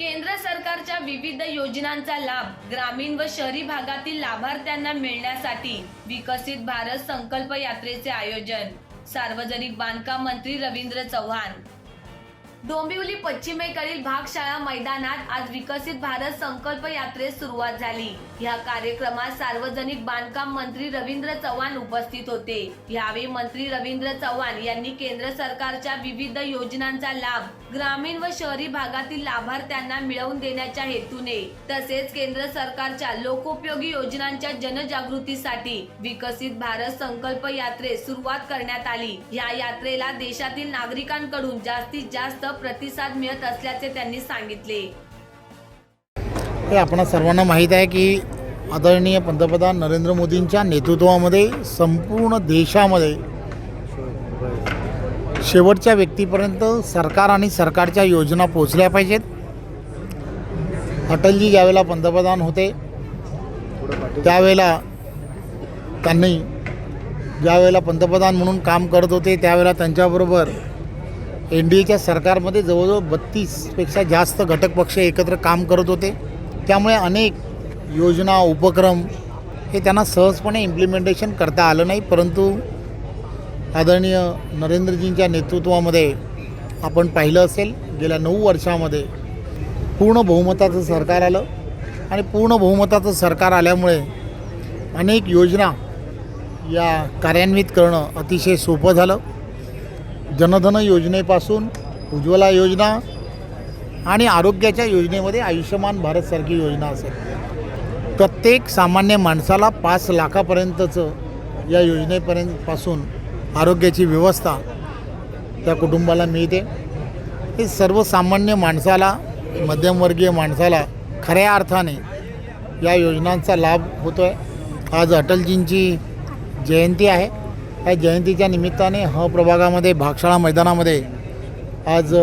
केंद्र सरकारच्या विविध योजनांचा लाभ ग्रामीण व शहरी भागातील लाभार्थ्यांना मिळण्यासाठी विकसित भारत संकल्प यात्रेचे आयोजन सार्वजनिक बांधकाम मंत्री रवींद्र चव्हाण डोंबिवली पश्चिमेकडील भागशाळा मैदानात आज विकसित भारत संकल्प यात्रेस सुरुवात झाली. या कार्यक्रमात सार्वजनिक बांधकाम मंत्री रवींद्र चव्हाण उपस्थित होते. यावेळी मंत्री रवींद्र चव्हाण यांनी केंद्र सरकारच्या विविध योजनांचा लाभ ग्रामीण व शहरी भागातील लाभार्थ्यांना मिळवून देण्याच्या हेतूने तसेच केंद्र सरकारच्या लोकोपयोगी योजनांच्या जनजागृतीसाठी विकसित भारत संकल्प यात्रेस सुरुवात करण्यात आली. या यात्रेला देशातील नागरिकांकडून जास्तीत जास्त प्रतिसाद मिळत असल्याचे त्यांनी सांगितले. हे सर्वांना माहीत आहे की आदरणीय पंतप्रधान नरेंद्र मोदींच्या नेतृत्वामध्ये संपूर्ण देशामध्ये शेवटच्या व्यक्तीपर्यंत सरकार आणि सरकारच्या योजना पोचल्या पाहिजेत. अटलजी ज्यावेळेला पंतप्रधान होते त्यावेळेला त्यांनी ज्यावेळेला पंतप्रधान म्हणून काम करत होते त्यावेळेला त्यांच्याबरोबर एन डी एच्या सरकारमध्ये जवळजवळ बत्तीसपेक्षा जास्त घटक पक्ष एकत्र काम करत होते. त्यामुळे अनेक योजना उपक्रम हे त्यांना सहजपणे इम्प्लिमेंटेशन करता आलं नाही. परंतु आदरणीय नरेंद्रजींच्या नेतृत्वामध्ये आपण पाहिलं असेल गेल्या नऊ वर्षामध्ये पूर्ण बहुमताचं सरकार आलं आणि पूर्ण बहुमताचं सरकार आल्यामुळे अनेक योजना या कार्यान्वित करणं अतिशय सोपं झालं. जनधन योजनेपासून उज्ज्वला योजना आणि आरोग्याच्या योजनेमध्ये आयुष्यमान भारतसारखी योजना असेल. प्रत्येक सामान्य माणसाला पाच लाखापर्यंतचं या योजनेपर्यंत पासून आरोग्याची व्यवस्था त्या कुटुंबाला मिळते. हे सर्वसामान्य माणसाला मध्यमवर्गीय माणसाला खऱ्या अर्थाने या योजनांचा लाभ होतो आहे आज अटलजींची जयंती आहे. या जयंतीच्या निमित्ताने ह प्रभागामध्ये भागशाळा मैदानामध्ये आज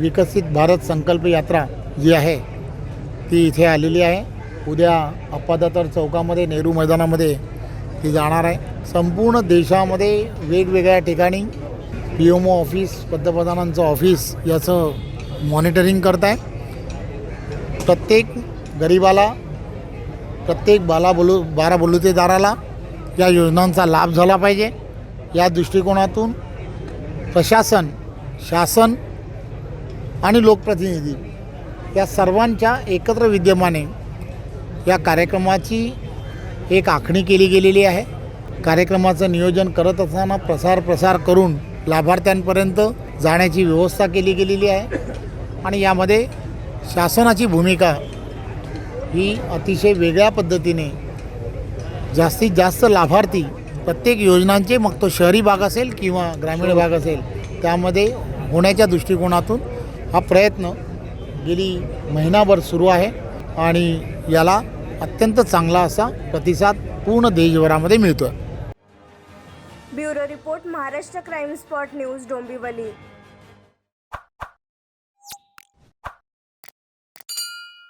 विकसित भारत संकल्प यात्रा जी आहे ती इथे आलेली आहे. उद्या अप्पादातर चौकामध्ये नेहरू मैदानामध्ये ती जाणार आहे. संपूर्ण देशामध्ये वेगवेगळ्या ठिकाणी पी एम ओ ऑफिस पंतप्रधानांचं ऑफिस याचं मॉनिटरिंग करत आहे प्रत्येक गरिबाला प्रत्येक बाला बोलू बारा बलुतेदाराला या योजनांचा लाभ झाला पाहिजे. या दृष्टिकोनातून प्रशासन शासन आणि लोकप्रतिनिधी या सर्वांच्या एकत्र विद्यमाने या कार्यक्रमाची एक आखणी केली गेलेली आहे. कार्यक्रमाचं नियोजन करत असताना प्रसार प्रसार करून लाभार्थ्यांपर्यंत जाण्याची व्यवस्था केली गेलेली आहे आणि यामध्ये शासनाची भूमिका ही अतिशय वेगळ्या पद्धतीने जास्तीत जास्त लाभार्थी प्रत्येक योजनांचे मग तो शहरी भाग असेल किंवा ग्रामीण भाग असेल त्यामध्ये होण्याच्या दृष्टिकोनातून हा प्रयत्न गेली महिनाभर सुरू आहे आणि याला अत्यंत चांगला असा प्रतिसाद पूर्ण देशभरामध्ये मिळतो bureau report Maharashtra crime spot news Dombivli.